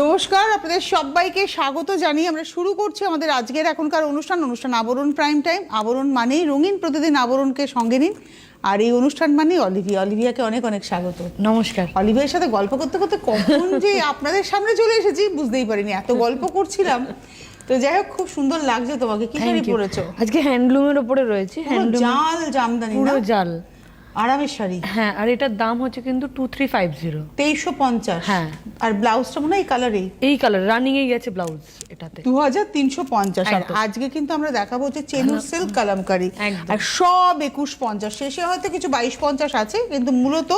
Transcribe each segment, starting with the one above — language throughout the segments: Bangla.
নমস্কার আপনাদের সবাইকে স্বাগত জানিয়ে আমরা শুরু করছি আমাদের আজকের এখনকার অনুষ্ঠান অনুষ্ঠান আবরণ প্রাইম টাইম আবরণ মানেই রঙিন প্রতিদিন আবরণকে সঙ্গে নিন। আর এই অনুষ্ঠান মানেই অলিভিয়া। অলিভিয়াকে অনেক অনেক স্বাগত। নমস্কার। অলিভিয়ার সাথে গল্প করতে করতে কখন যে আপনাদের সামনে চলে এসেছি বুঝতেই পারিনি। এত গল্প করছিলাম। তো যাই হোক খুব সুন্দর লাগছে তোমাকে। কি শাড়ি পরেছো? আজকে হ্যান্ডলুমের উপরে রয়েছে। হ্যান্ডলুম জাল জামদানি পুরো জাল। আরামের শাড়ি হ্যাঁ আর এটার দাম হচ্ছে কিন্তু টু থ্রি ফাইভ জিরো তেইশশো পঞ্চাশ। হ্যাঁ। আর ব্লাউজটা মনে হয় এই কালারেই। এই কালার রানিং এ গেছে ব্লাউজ এটাতে। দু হাজার তিনশো পঞ্চাশ। আর আজকে কিন্তু আমরা দেখাবো হচ্ছে চেনুর সিল্ক কালামকারি আর সব একুশ পঞ্চাশ। শেষে হয়তো কিছু বাইশ পঞ্চাশ আছে কিন্তু মূলত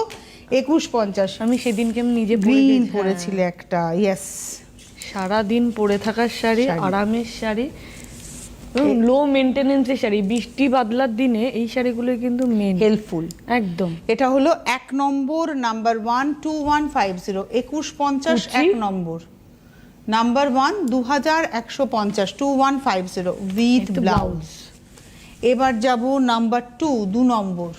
একুশ পঞ্চাশ। আমি সেদিনকে আমি নিজে গ্রিন হ্যাঁ। পরেছিলে একটা ইয়েস সারা দিন পরে থাকার শাড়ি। আরামের শাড়ি লো মেনটেনেন্সের শাড়ি বৃষ্টি বাদলার দিনে এই শাড়িগুলো কিন্তু মেন হেল্পফুল একদম। এটা হলো এক নম্বর number one two one five zero একুশ পঞ্চাশ এক নম্বর। নাম্বার ওয়ান দু হাজার একশো পঞ্চাশ two one five zero with blouse এবার যাব নাম্বার টু দু নম্বর।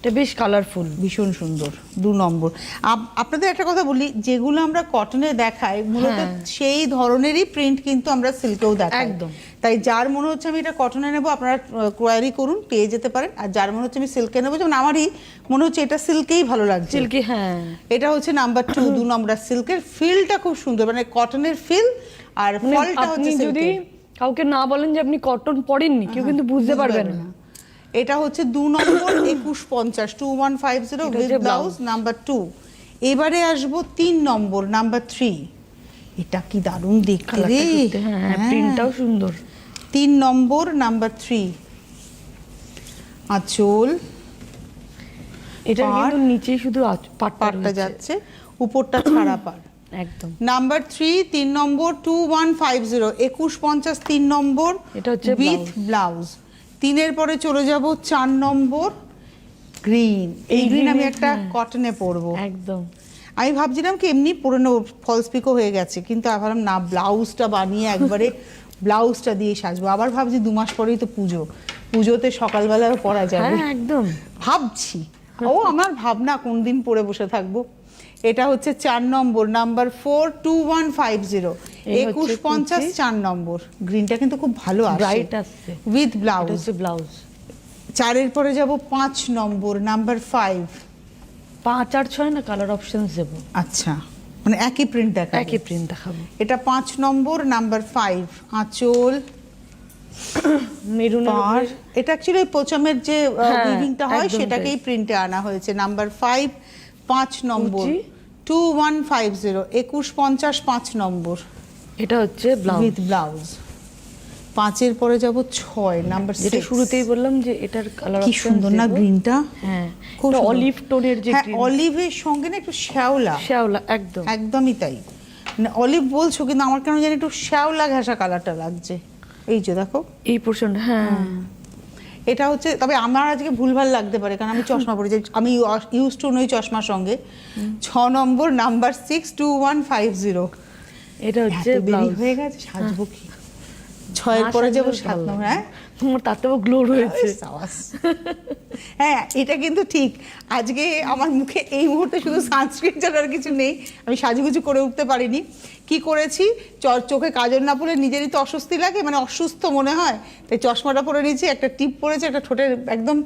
এটা বেশ কালারফুল ভীষণ সুন্দর দু নম্বর। আপ- আপনাদের একটা কথা বলি যেগুলো আমরা কটনে দেখাই মূলত হ্যাঁ। সেই ধরনেরই প্রিন্ট কিন্তু আমরা সিল্কেও দেখাই। একদম। তাই যার মনে হচ্ছে আমি এটা কটনে নেব আপনারা কোয়ারি করুন পেয়ে যেতে পারেন। আর যার মনে হচ্ছে আমি সিল্কে নেব যেমন আমারই মনে হচ্ছে এটা সিল্কেই ভালো লাগছে। সিল্কি হ্যাঁ। এটা হচ্ছে নাম্বার টু দু নম্বর। সিল্কের ফিলটা খুব সুন্দর মানে কটনের ফিল আর মানে ফলটা হচ্ছে যদি কাউকে না বলেন যে আপনি কটন পরেননি কেউ কিন্তু বুঝতে পারবেন না। এটা হচ্ছে দু নম্বর একুশ পঞ্চাশ two one five zero with blouse. Number two এবারে আসব তিন নম্বর নাম্বার থ্রি এটা কি দারুণ দেখতে রে। দেখতে, হ্যাঁ হ্যাঁ। প্রিন্টটাও সুন্দর। তিন নম্বর নাম্বার থ্রি আঁচল। এটা। কিন্তু নিচেই শুধু পাটটা যাচ্ছে উপরটা ছাড়া পার একদম। নাম্বার থ্রি তিন নম্বর টু ওয়ান ফাইভ জিরো একুশ পঞ্চাশ তিন নম্বর এটা হচ্ছে উইথ ব্লাউজ তিনের পরে চলে যাব চার নম্বর গ্রিন। এই গ্রিন আমি একটা হ্যাঁ। কটনে পরবো। একদম। আমি ভাবছিলাম কি এমনি পরে নেব ফলস পিকো হয়ে গেছে কিন্তু আমি ভাবলাম না ব্লাউজটা বানিয়ে একবারে ব্লাউজটা দিয়ে সাজবো। আবার ভাবছি দু মাস পরেই তো পুজো। পুজোতে সকালবেলাও পরা যাবে। হ্যাঁ একদম। ভাবছি। ও আমার ভাবনা কোন দিন পরে বসে থাকব। এটা হচ্ছে চার নম্বর number four two one five zero একুশ পঞ্চাশ চার নম্বর। গ্রিনটা কিন্তু খুব ভালো ব্রাইট আসছে। উইথ ব্লাউজ ব্লাউজ চারের পরে যাব পাঁচ নম্বর নাম্বার ফাইভ পাঁচ আর ছয় না কালার অপশন দেবো। আচ্ছা মানে একই প্রিন্ট দেখা একই প্রিন্ট দেখাবো। এটা পাঁচ নম্বর নাম্বার ফাইভ আঁচল মেরুন পার। এটা অ্যাকচুয়ালি পোচামের যে হ্যাঁ, উইভিংটা হয় সেটাকেই প্রিন্টে আনা হয়েছে। নাম্বার ফাইভ পাঁচ নম্বর। টু ওয়ান ফাইভ জিরো একুশ পঞ্চাশ পাঁচ নম্বর। এটা হচ্ছে ব্লাউজ। উইথ ব্লাউজ পাঁচের পরে যাব ছয় নাম্বার যেটা শুরুতেই বললাম যে এটার কালার কি সুন্দর না গ্রিনটা হ্যাঁ। খুব অলিভ টোনের যে হ্যাঁ অলিভের সঙ্গে না একটু শ্যাওলা। শ্যাওলা একদম। একদমই তাই। অলিভ বলছো কিন্তু আমার কেন জানি একটু শ্যাওলা ঘেঁষা কালারটা লাগছে। এই যে দেখো। এই পোর্শন হ্যাঁ। এটা হচ্ছে তবে আমার আজকে ভুলভাল লাগতে পারে কারণ আমি চশমা পড়েছি আমি ইউজ টু নই চশমার সঙ্গে। ছ নম্বর number six two one five zero. এটা হচ্ছে হয়ে গেছে সাজবো কি? ছয়ের পরে যাব সাত নম্বর হ্যাঁ? তোমার তাতেও গ্লো রয়েছে। হ্যাঁ এটা কিন্তু ঠিক। আজকে আমার মুখে এই মুহূর্তে শুধু সানস্ক্রিন ছাড়া আর কিছু নেই। আমি সাজুগুজু করে উঠতে পারিনি। কি করেছি? চ- চোখে কাজল না পরে নিজেরই তো অস্বস্তি লাগে মানে অসুস্থ মনে হয়। তাই চশমাটা পরে নিয়েছি একটা টিপ পরেছি একটা ঠোঁটের একদম।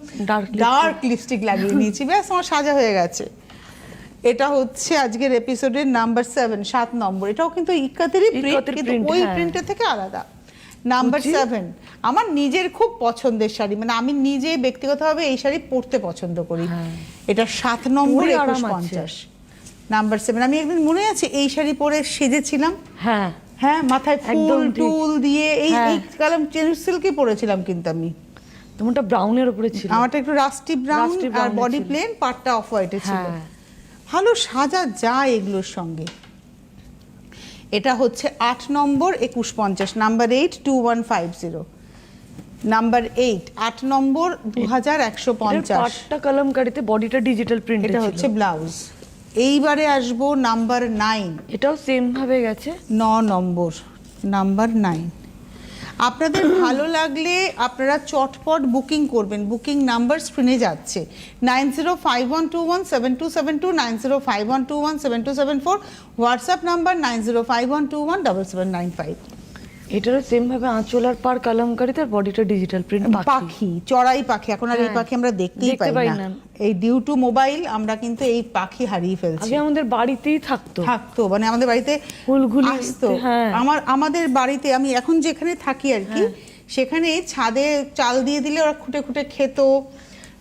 ডার্ক লিপস্টিক লাগিয়ে নিয়েছি। ব্যাস আমার সাজা হয়ে গেছে। এটা হচ্ছে আজকের এপিসোডের নাম্বার সেভেন সাত নম্বর। এটাও কিন্তু ইকাতেরই প্রিন্ট কিন্তু ওই হ্যাঁ। প্রিন্টের থেকে আলাদা। নাম্বার সেভেন আমার নিজের খুব পছন্দের শাড়ি মানে আমি নিজে ব্যক্তিগতভাবে এই শাড়ি পরতে পছন্দ করি। হ্যাঁ। এটা সাত নম্বর একুশ পঞ্চাশ। নাম্বার সেভেন আমি একদিন মনে আছে এই শাড়ি পরে সেজেছিলাম? হ্যাঁ। হ্যাঁ মাথায় ফুল টুল দিয়ে এই হ্যাঁ। এই কালাম চেন সিল্কই পরেছিলাম কিন্তু আমি। তোমারটা ব্রাউনের উপরে ছিল। আমারটা একটু রাস্টি ব্রাউন আর বডি প্লেন পাটটা অফ হোয়াইটে ছিল। হ্যাঁ। ভালো সাজা যায় এগুলোর সঙ্গে। এটা হচ্ছে আট নম্বর একুশ পঞ্চাশ number eight two one five zero number eight আট নম্বর দু হাজার একশো পঞ্চাশ। পাটটা কলমকারিতে বডিটা ডিজিটাল প্রিন্ট এটা হচ্ছে ব্লাউজ এইবারে আসব নাম্বার নাইন। এটাও সেম ভাবে গেছে। ন নম্বর নাম্বার নাইন। আপনাদের ভালো লাগলে আপনারা চটপট বুকিং করবেন। বুকিং নাম্বার স্ক্রিনে যাচ্ছে। Nine zero five one two one seven two seven two nine zero five one two one seven two seven four. WhatsApp number nine zero five one two one double seven nine five. এটারও সেম ভাবে আঁচলার পার কালামকারি তার বডিটা ডিজিটাল প্রিন্ট পাখি। চড়াই পাখি। এখন আর এই হ্যাঁ, পাখি আমরা দেখতেই পাই না। এই ডিউ টু মোবাইল আমরা কিন্তু এই পাখি হারিয়ে ফেলছি। আগে আমাদের বাড়িতেই থাকতো। থাকতো মানে আমাদের বাড়িতে হুলঘুলি আসতো। হ্যাঁ। আমার আমাদের বাড়িতে আমি এখন যেখানে থাকি আর কি সেখানে ছাদে চাল দিয়ে দিলে ওরা খুঁটে খুঁটে খেত।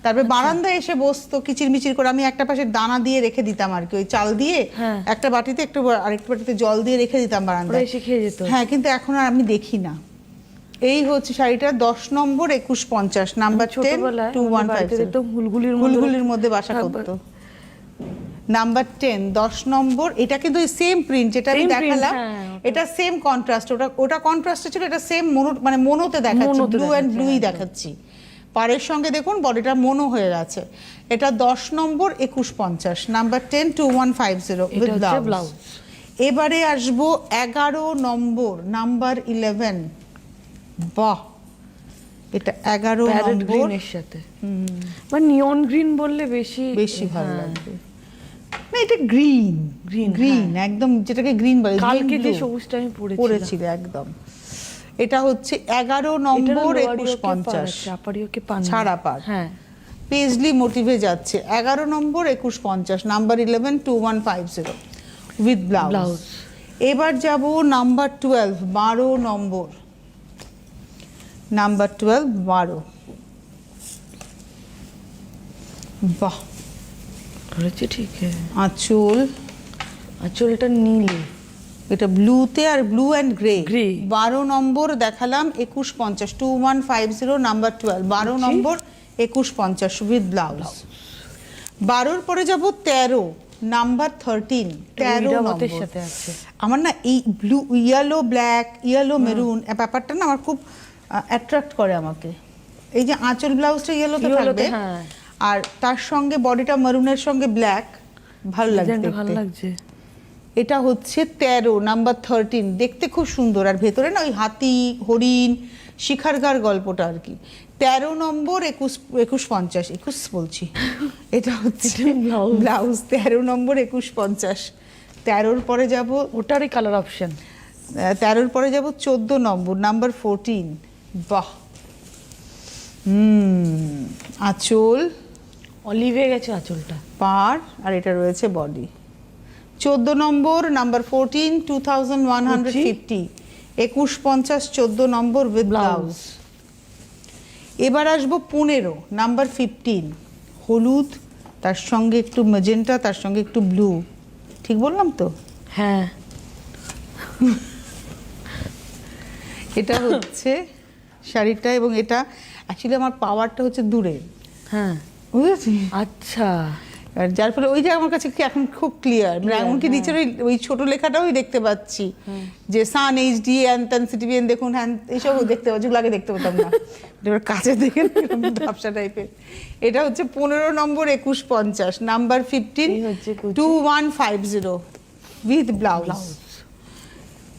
তারপরে আচ্ছা। বারান্দায় এসে বসতো কিচির মিচির করে। আমি একটা পাশে দানা দিয়ে রেখে দিতাম আর কি। ওই চাল দিয়ে হ্যাঁ। একটা বাটিতে একটু আরেকটা বাটিতে জল দিয়ে রেখে দিতাম বারান্দায়। এসে খেয়ে যেত। হ্যাঁ কিন্তু এখন আর আমি দেখি না। এই হচ্ছে শাড়িটা দশ নম্বর একুশ পঞ্চাশ number ten two one five বাড়িতে হুলগুলির মধ্যে বাসা করতো। নাম্বার টেন দশ নম্বর এটা কিন্তু সেম প্রিন্ট যেটা আমি দেখালাম। হ্যাঁ, এটা সেম কন্ট্রাস্ট ওটা ওটা কন্ট্রাস্টে ছিল এটা সেম মনো মানে মনোতে দেখাচ্ছি ব্লু অ্যান্ড ব্লুই দেখাচ্ছি। পাড়ের সঙ্গে দেখুন বডিটা মোনো হয়ে গেছে। এটা দশ নম্বর একুশ পঞ্চাশ number ten two one five zero blouse এবারে আসব এগারো নম্বর নাম্বার ইলেভেন বাহ! এটা এগারো নম্বর। সাথে। বা নিয়ন গ্রিন বললে বেশি বেশি ভালো হ্যাঁ। লাগবে। না এটা গ্রিন Green, গ্রিন একদম যেটাকে গ্রিন বলে কালকে যে সবুজটা আমি পড়েছিল একদম। এটা হচ্ছে এগারো নম্বর একুশ পঞ্চাশ। ছাড়া পাড়। হ্যাঁ। পেজলি মোটিভে যাচ্ছে। এগারো নম্বর একুশ পঞ্চাশ number eleven two one five zero with blouse এবার যাব নাম্বার টুয়েলভ বারো নম্বর। নাম্বার টুয়েলভ বারো। বাহ। ঠিক হ্যাঁ। আঁচল। আচল এটা নীলে। এটা ব্লুতে আর ব্লু অ্যান্ড গ্রে। বারো নম্বর দেখালাম একুশ পঞ্চাশ two one five zero number twelve বারো নম্বর একুশ পঞ্চাশ উইথ ব্লাউজ বারোর পরে যাব তেরো নাম্বার থার্টিন তেরো সাথে আছে। আমার না এই blue yellow black yellow maroon ব্যাপারটা না আমার খুব অ্যাট্রাক্ট করে আমাকে। এই যে আঁচল ব্লাউজটা ইয়েলোতে থাকবে হ্যাঁ। আর তার সঙ্গে বডিটা মেরুনের সঙ্গে ব্ল্যাক ভালো ডিজাইনটা ভালো লাগছে। এটা হচ্ছে তেরো নাম্বার থার্টিন দেখতে খুব সুন্দর। আর ভেতরে না ওই হাতি হরিণ শিখারগার গল্পটা আর কি। তেরো নম্বর একুশ একুশ পঞ্চাশ একুশ বলছি। এটা হচ্ছে। ব্লাউজ তেরো নম্বর একুশ পঞ্চাশ তেরোর পরে যাব ওটারই কালার অপশন তেরোর পরে যাব চোদ্দ নম্বর নাম্বার ফোরটিন বাহ! হুম আঁচল। অলিভে গেছে আঁচলটা। পার আর এটা রয়েছে বডি চোদ্দ নম্বর number fourteen two thousand one hundred fifty একুশ পঞ্চাশ চোদ্দ নম্বর উইথ ব্লাউজ এবার আসব পনেরো নাম্বার ফিফটিন হলুদ তার সঙ্গে একটু মেজেন্টা তার সঙ্গে একটু ব্লু ঠিক বললাম তো? হ্যাঁ। এটা হচ্ছে শাড়িটা এবং এটা অ্যাকচুয়ালি আমার পাওয়ারটা হচ্ছে দূরে। হ্যাঁ। বুঝেছি আচ্ছা। যার ফলে ওই যে আমার কাছে কি এখন খুব ক্লিয়ার মানে এমনকি হ্যাঁ। নিচের ওই ওই ছোট লেখাটাও দেখতে পাচ্ছি যে Sun H D and CTVN দেখুন হ্যান এইসব দেখতে পাচ্ছি ওগুলো আগে দেখতে পেতাম না এবার কাছে দেখে ধাপসা টাইপের এটা হচ্ছে পনেরো নম্বর একুশ পঞ্চাশ number fifteen. Two one five zero with blouse.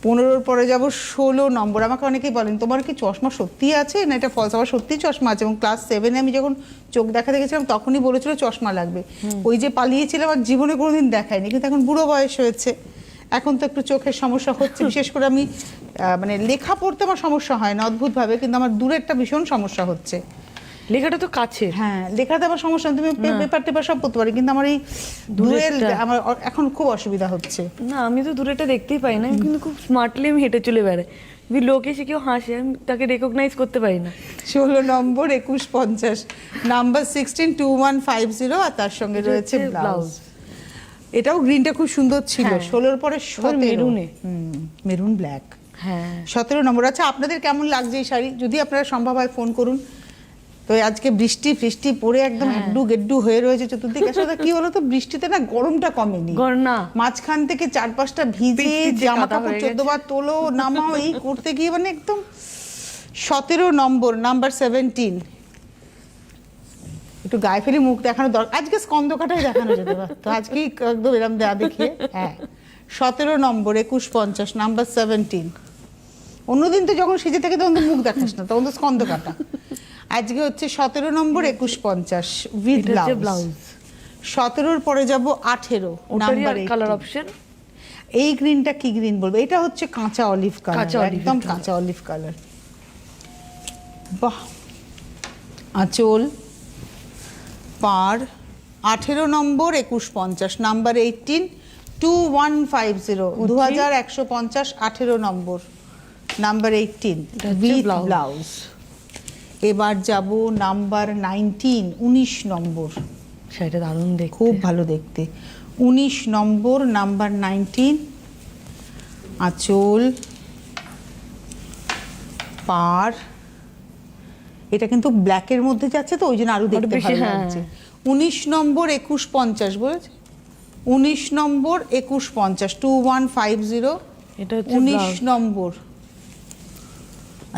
পনেরোর পরে যাব ষোলো নম্বর। আমাকে অনেকেই বলেন তোমার কি চশমা সত্যি আছে? না এটা ফলস আমার সত্যিই চশমা আছে। এবং ক্লাস সেভেনে আমি যখন চোখ দেখাতে গেছিলাম তখনই বলেছিল চশমা লাগবে। ওই যে পালিয়েছিলাম আর জীবনে কোনোদিন দেখায়নি কিন্তু এখন বুড়ো বয়স হয়েছে। এখন তো একটু চোখের সমস্যা হচ্ছে। বিশেষ করে আমি মানে লেখা পড়তে আমার সমস্যা হয় না অদ্ভুতভাবে কিন্তু আমার দূরেরটা ভীষণ সমস্যা হচ্ছে। লেখাটা তো কাছে হ্যাঁ লেখাতে আমার সমস্যা। তুমি পেপার টেপার সব পড়তে পারি কিন্তু আমার এই দূরের আমার এখন খুব অসুবিধা হচ্ছে। না আমি তো দূরেটা দেখতেই পাই না কিন্তু খুব স্মার্টলি আমি হেঁটে চলে বেড়াই। লোক এসে কেউ হাসে আমি তাকে রেকগনাইজ করতে পারি না। ষোলো নম্বর একুশ পঞ্চাশ number sixteen two one five zero আর তার সঙ্গে রয়েছে ব্লাউজ। এটাও গ্রিনটা খুব সুন্দর ছিল হ্যাঁ। ষোলোর পরে মেরুনে। মেরুন ব্ল্যাক হ্যাঁ। সতেরো নম্বর। আচ্ছা আপনাদের কেমন লাগছে এই শাড়ি? যদি আপনারা সম্ভব হয় ফোন করুন। তো আজকে বৃষ্টি ফৃষ্টি পড়ে একদম হ্যাঁ। এড্ডু গেড্ডু হয়ে রয়েছে চতুর্দিকে। আসলে কি বলতো বৃষ্টিতে না গরমটা কমেনি। মাঝখান থেকে চার পাঁচটা ভিজে জামা কাপড় হয়ে চোদ্দ বার তোলো নামাও এই করতে গিয়ে মানে একদম সতেরো নম্বর নাম্বার সেভেন্টিন একটু গায়ে ফেলে মুখ দেখানো দরকার আজকে স্কন্দ কাটাই দেখানো যেতে পারতো আজকে একদম এরম দেয়া দেখিয়ে হ্যাঁ। সতেরো নম্বর একুশ পঞ্চাশ নাম্বার সেভেন্টিন অন্যদিন তো যখন সেজে থাকে তখন তো মুখ দেখাস না তখন তো স্কন্দ কাটা আজকে হচ্ছে সতেরো নম্বর একুশ পঞ্চাশ উইথ ব্লাউজ সতেরোর পরে যাব আঠেরো নাম্বার কালার অপশন এই গ্রিনটা কি গ্রিন বলব? এটা হচ্ছে কাঁচা অলিভ কালার একদম কাঁচা অলিভ কালার বাহ! আঁচল পার আঠেরো নম্বর একুশ পঞ্চাশ number eighteen two one five zero দু হাজার একশো পঞ্চাশ আঠেরো নম্বর নাম্বার এইটিন। ব্লাউজ এবার যাব নাম্বার নাইনটিন উনিশ নম্বর। শাড়িটা দারুণ দেখতে। খুব ভালো দেখতে। উনিশ নম্বর নাম্বার নাইনটিন। আঁচল পার। এটা কিন্তু ব্ল্যাকের মধ্যে যাচ্ছে তো ওই জন্য আরও দেখতে ভালো হ্যাঁ। লাগছে। উনিশ নম্বর একুশ পঞ্চাশ বলেছে? উনিশ নম্বর একুশ পঞ্চাশ টু ওয়ান ফাইভ জিরো এটা উনিশ নম্বর।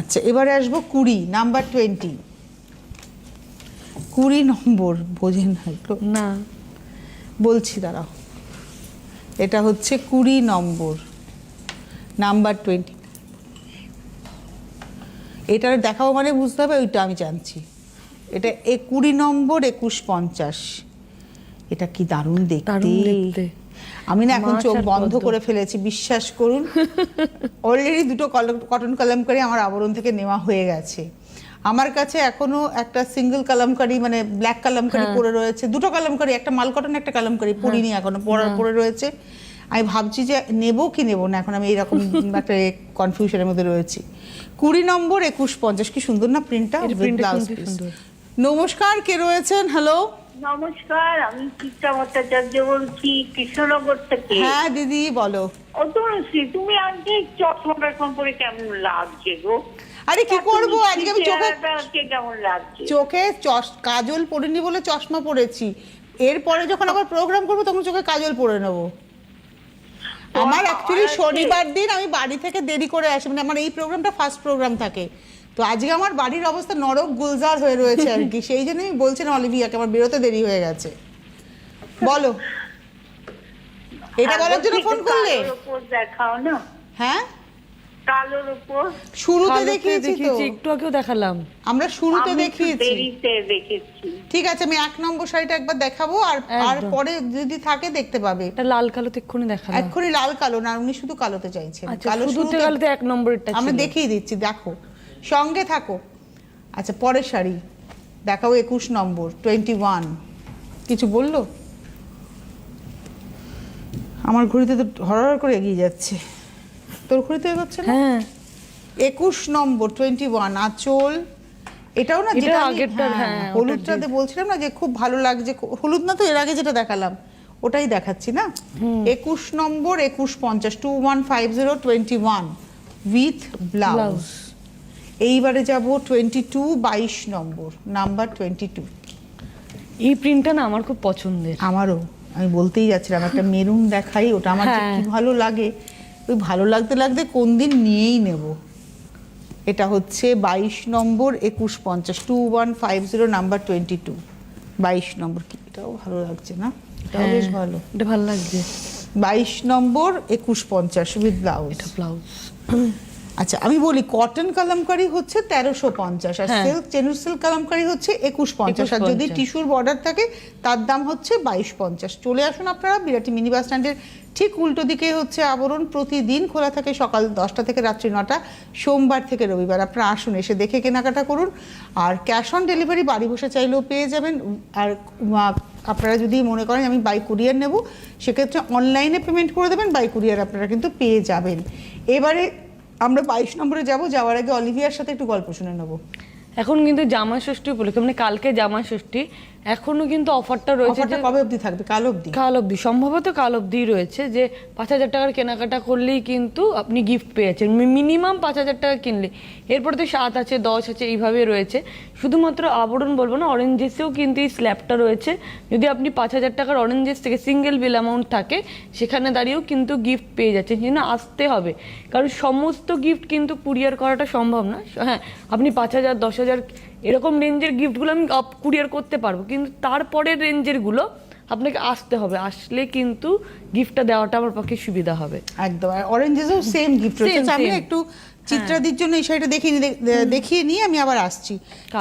আচ্ছা এবারে আসব কুড়ি নাম্বার টোয়েন্টি কুড়ি নম্বর বোঝেন না বলছি দাঁড়াও। এটা হচ্ছে কুড়ি নম্বর নাম্বার টোয়েন্টি এটা দেখাবো মানে বুঝতে হবে ওইটা আমি জানছি। এটা এ কুড়ি নম্বর একুশ পঞ্চাশ। এটা কি দারুণ দেখতে। আমি না এখন চোখ বন্ধ করে ফেলেছি বিশ্বাস করুন। অলরেডি দুটো কটন কালামকারি আমার আবরণ থেকে নেওয়া হয়ে গেছে। আমার কাছে এখনও একটা সিঙ্গেল কালামকারি মানে ব্ল্যাক কালামকারি হ্যাঁ। পড়ে রয়েছে। দুটো কালামকারি একটা মাল কটন একটা কালামকারি পরিনি এখনও পড়ার পড়ে রয়েছে। আমি ভাবছি যে নেব কি নেব না এখন আমি এইরকম একটা কনফিউশনের মধ্যে রয়েছি। কুড়ি নম্বর একুশ পঞ্চাশ কি সুন্দর না প্রিন্টটা। নমস্কার কে রয়েছেন? হ্যালো নমস্কার আমি চিত্রা ভট্টাচার্য বলছি কৃষ্ণনগর থেকে। হ্যাঁ দিদি বলো। তুমি আজকে কেমন লাগছে গো? আরে কি করব? আজকে আমি চোখে কেমন লাগছে? চোখে কাজল পরিনি বলে চশমা পরেছি এরপরে যখন আবার প্রোগ্রাম করব তখন চোখে কাজল পরে নেব। আমার অ্যাকচুয়ালি শনিবার দিন আমি বাড়ি থেকে দেরি করে আসি মানে আমার এই প্রোগ্রামটা ফার্স্ট প্রোগ্রাম থাকে। তো আজকে আমার বাড়ির অবস্থা নরক গুলজার হয়ে রয়েছে আর কি। সেই জন্য আমি বলছিলাম অলিভিয়াকে আমার বেরোতে দেরি হয়ে গেছে। বলো। এটা হ্যাঁ, বলার জন্য ফোন করলে? দেখাও না? হ্যাঁ? কালোর উপর শুরুতে দেখিয়েছি তো। একটু আগেও দেখালাম। আমরা শুরুতে দেখিয়েছি। ঠিক আছে আমি এক নম্বর শাড়িটা একবার দেখাবো আর আর পরে যদি থাকে দেখতে পাবে। এটা লাল কালোতে এক্ষুনি দেখালাম। এক্ষুনি লাল কালো না উনি শুধু কালোতে চাইছেন। আচ্ছা কালো শুধুতে শুরুতে কালোতে এক নম্বরেরটা আমরা দেখিয়ে দিচ্ছি দেখো। সঙ্গে থাকো। আচ্ছা পরের শাড়ি। দেখাও একুশ নম্বর টোয়েন্টি ওয়ান কিছু বলল? আমার ঘড়িতে তো হরহর করে এগিয়ে যাচ্ছে। তোর ঘড়িতে এগোচ্ছে না? হ্যাঁ। একুশ নম্বর টোয়েন্টি ওয়ান আঁচল। এটাও না যেটা আগেরটার, হ্যাঁ, হ্যাঁ, হলুদটাতে বলছিলাম না যে খুব ভালো লাগছে। হলুদ না তো এর আগে যেটা দেখালাম ওটাই দেখাচ্ছি না? একুশ নম্বর একুশ পঞ্চাশ two one five zero twenty one with blouse. এইবারে যাব টোয়েন্টি টু বাইশ নম্বর নাম্বার টোয়েন্টি টু এই প্রিন্টটা না আমার খুব পছন্দের। আমারও আমি বলতেই যাচ্ছিলাম একটা মেরুন দেখাই ওটা আমার হ্যাঁ। কি ভালো লাগে? ওই ভালো লাগতে লাগতে কোন দিন নিয়েই নেব। এটা হচ্ছে বাইশ নম্বর একুশ পঞ্চাশ two one five zero number twenty two বাইশ নম্বর কি এটাও ভালো লাগছে না? এটাও হ্যাঁ, বেশ ভালো। এটা ভালো লাগছে। বাইশ নম্বর একুশ পঞ্চাশ উইথ ব্লাউজ এটা ব্লাউজ আচ্ছা আমি বলি কটন কালামকারি হচ্ছে তেরোশো পঞ্চাশ আর। সিল্ক চেনুর সিল্ক কালামকারি হচ্ছে একুশ পঞ্চাশ। আর যদি টিস্যুর বর্ডার থাকে তার দাম হচ্ছে বাইশ পঞ্চাশ। চলে আসুন আপনারা বিরাটি মিনি বাস স্ট্যান্ডের ঠিক উল্টো দিকে হচ্ছে আবরণ। প্রতিদিন খোলা থাকে সকাল দশটা থেকে রাত্রি নটা সোমবার থেকে রবিবার। আপনারা আসুন এসে দেখে কেনাকাটা করুন। আর ক্যাশ অন ডেলিভারি বাড়ি বসে চাইলেও পেয়ে যাবেন। আর আপনারা যদি মনে করেন আমি বাই কুরিয়ার নেব সেক্ষেত্রে অনলাইনে পেমেন্ট করে দেবেন বাই কুরিয়ার আপনারা কিন্তু পেয়ে যাবেন। এবারে আমরা বাইশ নম্বরে যাব, যাওয়ার আগে অলিভিয়ার সাথে একটু গল্প শুনে নেব। এখন কিন্তু জামা ষষ্ঠী উপলক্ষে মানে কালকে জামা ষষ্ঠী এখনও কিন্তু অফারটা রয়েছে যে কবে অবধি থাকবে? কাল অবধি? কাল অবধি। সম্ভবত কাল অবধি রয়েছে যে পাঁচ হাজার টাকার কেনাকাটা করলেই কিন্তু আপনি গিফট পেয়েছেন। মিনিমাম পাঁচ হাজার টাকা কিনলে। এরপরে তো সাত আছে দশ আছে এইভাবে রয়েছে। শুধুমাত্র আবরণ বলব না অরেঞ্জেসেও কিন্তু এই স্ল্যাবটা রয়েছে। যদি আপনি পাঁচ হাজার টাকার অরেঞ্জেস থেকে সিঙ্গেল বিল অ্যামাউন্ট থাকে সেখানে দাঁড়িয়েও কিন্তু গিফট পেয়ে যাচ্ছেন। জন্য আসতে হবে। কারণ সমস্ত গিফট কিন্তু কুরিয়ার করাটা সম্ভব না। হ্যাঁ আপনি পাঁচ হাজার দশ হাজার এরকম রেঞ্জের গিফটগুলো আমি কুরিয়ার করতে পারব। কিন্তু তারপরের রেঞ্জেরগুলো আপনাকে আসতে হবে। আসলে কিন্তু গিফটটা দেওয়াটা আমার পক্ষে সুবিধা হবে। একদম। আর অরেঞ্জেসও সেম গিফট রয়েছে। আমি একটু চিত্রাদির জন্য এই শাড়িটা দেখিয়ে দেখিয়ে নিয়ে আমি আবার আসছি।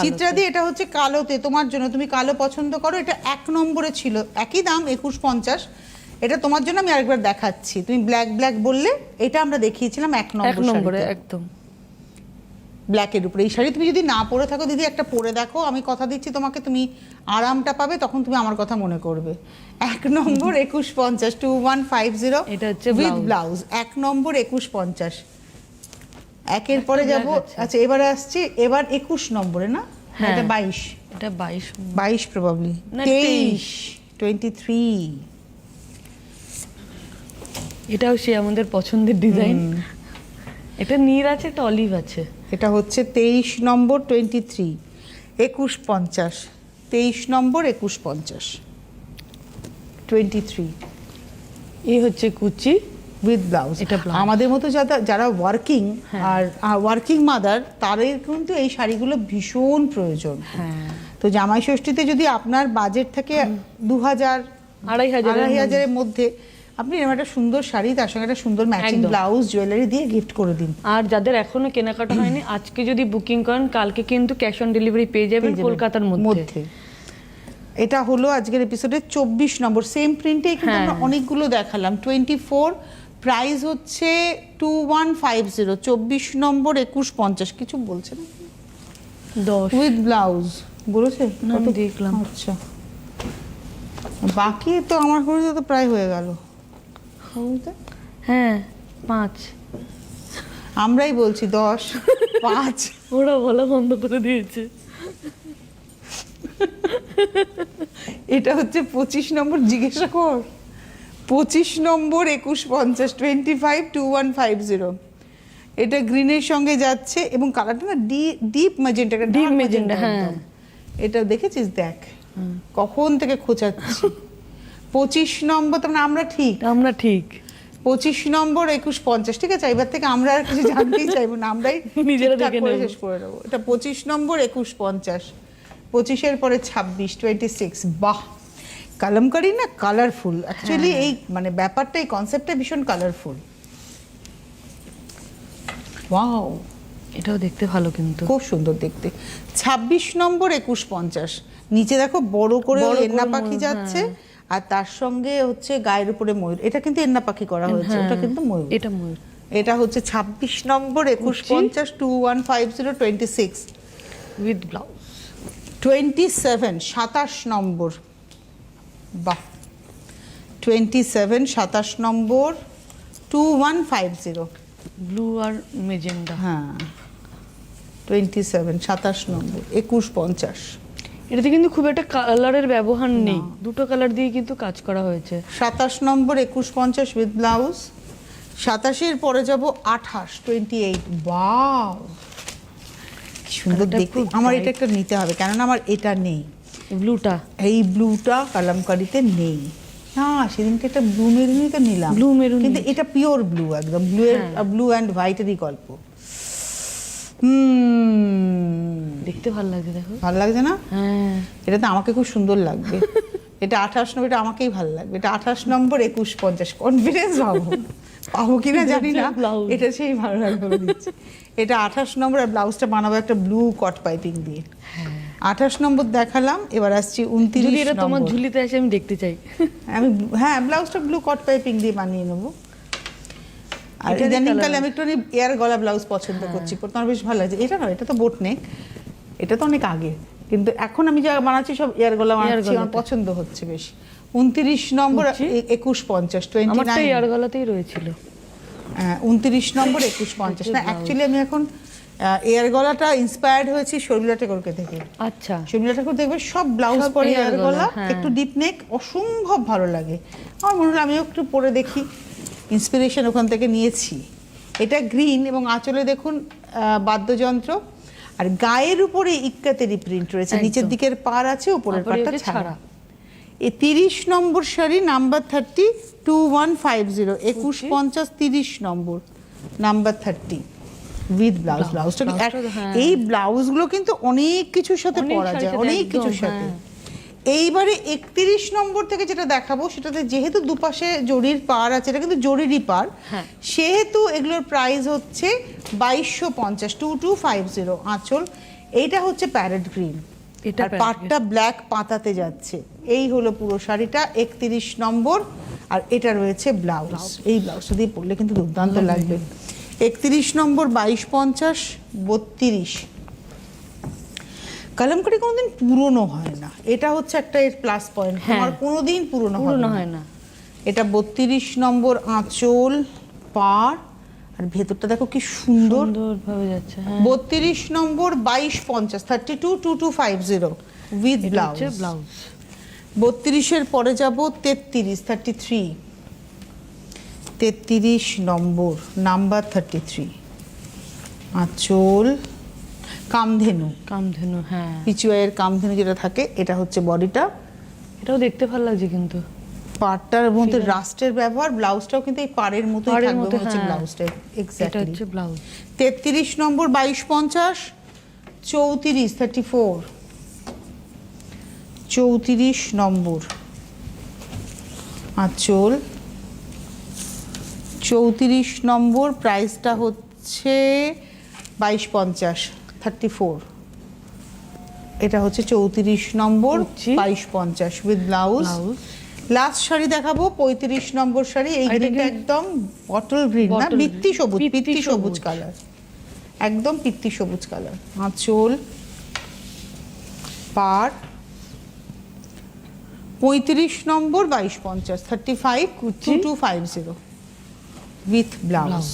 চিত্রাদি এটা হচ্ছে কালোতে তোমার জন্য। তুমি কালো পছন্দ করো এটা এক নম্বরে ছিল। একই দাম একুশ পঞ্চাশ। এটা তোমার জন্য আমি আরেকবার দেখাচ্ছি। তুমি ব্ল্যাক ব্ল্যাক বললে এটা আমরা দেখিয়েছিলাম এক নম্বরে একদম। ব্ল্যাকের উপরে। এই শাড়ি তুমি যদি না পরে থাকো দিদি একটা পরে দেখো। আমি কথা দিচ্ছি তোমাকে তুমি আরামটা পাবে তখন তুমি আমার কথা মনে করবে। এক নম্বর একুশ পঞ্চাশ টু ওয়ান ফাইভ জিরো এটা হচ্ছে উইথ ব্লাউজ এক নম্বর একুশ পঞ্চাশ। একের পরে যাব। আচ্ছা এবারে আসছে এবার একুশ নম্বরে না? হ্যাঁ। এটা বাইশ। এটা বাইশ। বাইশ প্রবাবলি তেইশ। টোয়েন্টি থ্রি এটাও সে আমাদের পছন্দের ডিজাইন এটা নীল আছে একটা অলিভ আছে। এটা হচ্ছে তেইশ নম্বর টোয়েন্টি থ্রি একুশ পঞ্চাশ তেইশ নম্বর একুশ পঞ্চাশ টোয়েন্টি থ্রি এই হচ্ছে কুচি উইথ ব্লাউজ এটা আমাদের মতো যারা যারা ওয়ার্কিং হ্যাঁ। আর ওয়ার্কিং মাদার তাদের কিন্তু এই শাড়িগুলো ভীষণ প্রয়োজন। হ্যাঁ। তো জামাই ষষ্ঠীতে যদি আপনার বাজেট থেকে দু হাজার আড়াই হাজার আড়াই হাজারের মধ্যে আপনি এরকম একটা সুন্দর শাড়ি তার সঙ্গে একটা সুন্দর ম্যাচিং ব্লাউজ জুয়েলারি দিয়ে গিফট করে দিন। আর যাদের এখনও কেনাকাটা হয়নি আজকে যদি বুকিং করেন কালকে কিন্তু ক্যাশ অন ডেলিভারি পেয়ে যাবেন কলকাতার মধ্যে। এটা হলো আজকের এপিসোডের চব্বিশ নম্বর। সেম প্রিন্টে কিন্তু হ্যাঁ। আমরা অনেকগুলো দেখালাম। টোয়েন্টি ফোর প্রাইস হচ্ছে টু ওয়ান ফাইভ জিরো চব্বিশ নম্বর একুশ পঞ্চাশ। কিছু বলছে না? দশ। উইথ ব্লাউজ বলেছে? না, দেখলাম। আচ্ছা। বাকি তো আমার ঘরে তো প্রায় হয়ে গেল। হ্যাঁ পাঁচ। আমরাই বলছি দশ পাঁচ। ওরা বলা বন্ধ করে দিয়েছে। এটা হচ্ছে পঁচিশ নম্বর জিজ্ঞাসা কর। পঁচিশ নম্বর একুশ পঞ্চাশ twenty five two one five zero এটা গ্রিনের সঙ্গে যাচ্ছে এবং কালারটা না ডিপ ম্যাজেন্টা Deep magenta, হ্যাঁ। এটা দেখেছিস? দেখ। কখন থেকে খোঁচাচ্ছি। পঁচিশ নম্বর তার মানে আমরা ঠিক? আমরা ঠিক। পঁচিশ নম্বর একুশ পঞ্চাশ ঠিক আছে? এবার থেকে আমরা আর কিছু জানতেই চাইব না আমরাই নিজেরা করে নেব। শেষ করে দেবো এটা পঁচিশ নম্বর একুশ পঞ্চাশ। পঁচিশের পরে ছাব্বিশ টোয়েন্টি সিক্স বাহ! কালামকারি না কালারফুল অ্যাকচুয়ালি এই মানে ব্যাপারটা এই কনসেপ্টটা ভীষণ কালারফুল ওয়াও এটাও দেখতে ভালো কিন্তু। খুব সুন্দর দেখতে। ছাব্বিশ নম্বর একুশ পঞ্চাশ। নিচে দেখো বড় করে এন্না পাখি যাচ্ছে। হ্যাঁ। আর তার সঙ্গে হচ্ছে গায়ের উপরে ময়ূর। এটা কিন্তু এন্না পাখি করা হয়েছে হ্যাঁ, ওটা কিন্তু ময়ূর। এটা ময়ূর। এটা হচ্ছে ছাব্বিশ নম্বর একুশ। পঞ্চাশ two one five zero twenty six. With blouse. Twenty seven সাতাশ নম্বর। বাহ। টোয়েন্টি সেভেন সাতাশ নম্বর two one five zero. Blue আর মেজেন্ডা। হ্যাঁ। টোয়েন্টি সেভেন সাতাশ নম্বর একুশ পঞ্চাশ। এটাতে কিন্তু খুব একটা কালারের ব্যবহার নেই। দুটো কালার দিয়ে কিন্তু কাজ করা হয়েছে। সাতাশ নম্বর একুশ পঞ্চাশ উইথ ব্লাউজ সাতাশের পরে যাব আঠাশ টোয়েন্টি এইট বাও সুন্দর দেখতে। আমার এটা একটা নিতে হবে কেননা আমার এটা নেই। ব্লুটা এই ব্লুটা কালামকারিতে নেই। না সেদিনকে একটা ব্লু মেরুনই তো নিলাম। Blue maroon কিন্তু এটা পিওর ব্লু একদম ব্লু। ব্লু অ্যান্ড হোয়াইটেরই গল্প। হুম। দেখতে ভালো লাগছে দেখো। ভালো লাগছে না? হ্যাঁ। এটা তো আমাকে খুব সুন্দর লাগবে। এটা আঠাশ নম্বর এটা আমাকেই ভালো লাগবে। এটা আঠাশ নম্বর একুশ পঞ্চাশ। কনফিডেন্স পাবো। পাবো কিনা জানি না। এটা সেই ভালো লাগবে এটা আঠাশ নম্বর আর ব্লাউজটা বানাবো একটা ব্লু কট পাইপিং দিয়ে। আঠাশ নম্বর দেখালাম এবার আসছি উনত্রিশ এটা তোমার ঝুলিতে আসে আমি দেখতে চাই। আমি হ্যাঁ ব্লাউজটা ব্লু কট পাইপিং দিয়ে বানিয়ে নেব। আর এটারই ইদানিং কালে আমি একটু এয়ার গলা ব্লাউজ পছন্দ করছি পরতে আমার বেশ ভালো লাগছে। এটা না এটা তো বোট নেক এটা তো অনেক আগে। কিন্তু এখন আমি যা বানাচ্ছি সব এয়ার গলা বানাচ্ছি আমার পছন্দ হচ্ছে বেশ। উনত্রিশ নম্বর। একুশ পঞ্চাশ টোয়েন্টি নাইন গলাতেই রয়েছিল। উনত্রিশ নম্বর একুশ পঞ্চাশ। না অ্যাকচুয়ালি আমি এখন এয়ার গলাটা ইন্সপায়ার্ড হয়েছি শর্মিলা ঠাকুরকে থেকে আচ্ছা। শর্মিলা ঠাকুর দেখবে সব ব্লাউজ পরে এয়ার গলা, হ্যাঁ। একটু ডিপ নেক অসম্ভব ভালো লাগে। আমার মনে হলো আমিও একটু পরে দেখি ইন্সপিরেশন ওখান থেকে নিয়েছি। এটা গ্রিন এবং আঁচলে দেখুন বাদ্যযন্ত্র। আর গায়ের উপরে ইক্কাতেরি প্রিন্ট রয়েছে নিচের দিকের পার আছে উপরের পারটা ছাড়া। এ তিরিশ নম্বর sari number thirty two one five zero একুশ পঞ্চাশ তিরিশ নম্বর নাম্বার থার্টি উইথ ব্লাউজ ব্লাউজটা। এই ব্লাউজগুলো কিন্তু অনেক কিছুর সাথে পরা যায় অনেক কিছুর সাথে। হ্যাঁ। এইবারে একত্রিশ নম্বর থেকে যেটা দেখাবো সেটাতে যেহেতু দুপাশে জরির পার আছে এটা কিন্তু জরিরই পার হ্যাঁ। সেহেতু এগুলোর প্রাইস হচ্ছে বাইশশো পঞ্চাশ টু টু ফাইভ জিরো আঁচল। এইটা হচ্ছে প্যারেট গ্রিন এটা আর পাটটা ব্ল্যাক পাতাতে যাচ্ছে। এই হলো পুরো শাড়িটা একত্রিশ নম্বর। আর এটা রয়েছে ব্লাউজ এই ব্লাউজটা দিয়ে পরলে কিন্তু দুর্দান্ত লাগবে। একত্রিশ নম্বর বাইশ পঞ্চাশ বত্রিশ। কালামকারি কোনোদিন পুরনো হয় না। এটা হচ্ছে একটা এর প্লাস পয়েন্ট। তোমার কোনোদিন পুরনো পুরনো হয় না। এটা বত্রিশ নম্বর আঁচল পাড় আর ভেতরটা দেখো কি সুন্দর। সুন্দরভাবে যাচ্ছে হ্যাঁ। বত্রিশ নম্বর বাইশ পঞ্চাশ thirty two two two five zero with blouse blouse বত্রিশের পরে যাব তেত্রিশ থার্টি থ্রি তেত্রিশ নম্বর নাম্বার থার্টি থ্রি আঁচল কামধেনু। কামধেনু হ্যাঁ। পিচুয়াইয়ের কামধেনু যেটা থাকে এটা হচ্ছে বডিটা। এটাও দেখতে ভালো লাগছে কিন্তু। পাড়টার মধ্যে রাস্টের ব্যবহার ব্লাউজটাও কিন্তু এই পাড়ের মতোই থাকবে মতো, হচ্ছে হ্যাঁ। ব্লাউজটা এক্স্যাক্টলি হচ্ছে ব্লাউজ। তেত্রিশ নম্বর বাইশ পঞ্চাশ চৌত্রিশ থার্টি ফোর চৌত্রিশ নম্বর। আঁচল। চৌত্রিশ নম্বর প্রাইসটা হচ্ছে বাইশ পঞ্চাশ। থার্টি ফোর এটা হচ্ছে চৌত্রিশ নম্বর বাইশ পঞ্চাশ উইথ ব্লাউজ লাস্ট শাড়ি দেখাবো পঁয়ত্রিশ নম্বর শাড়ি। এই গ্রিনটা একদম বটল গ্রিন না পিত্তি সবুজ পিত্তি সবুজ। কালার একদম পিত্তি সবুজ কালার আঁচল। পার পঁয়ত্রিশ নম্বর বাইশ পঞ্চাশ। Thirty five two two five zero with blouse.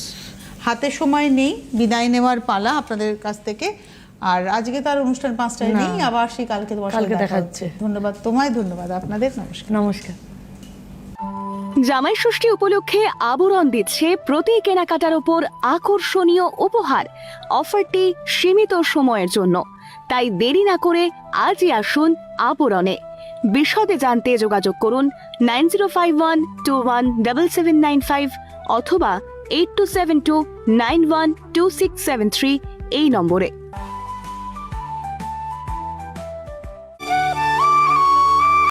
হাতে সময় নেই বিদায় নেওয়ার পালা আপনাদের কাছ থেকে। আর আজকে তার অনুষ্ঠান পাঁচটায়। নেই আবার সেই কালকে তোমার কালকে দেখা হচ্ছে। ধন্যবাদ তোমায় ধন্যবাদ আপনাদের নমস্কার। নমস্কার। জামাই ষষ্ঠী উপলক্ষে আবরণ দিচ্ছে প্রতি কেনাকাটার ওপর আকর্ষণীয় উপহার। অফারটি সীমিত সময়ের জন্য। তাই দেরি না করে আজই আসুন আবরণে। বিশদে জানতে যোগাযোগ করুন nine zero five one two one double seven nine five অথবা eight two seven two nine one two six seven three এই নম্বরে।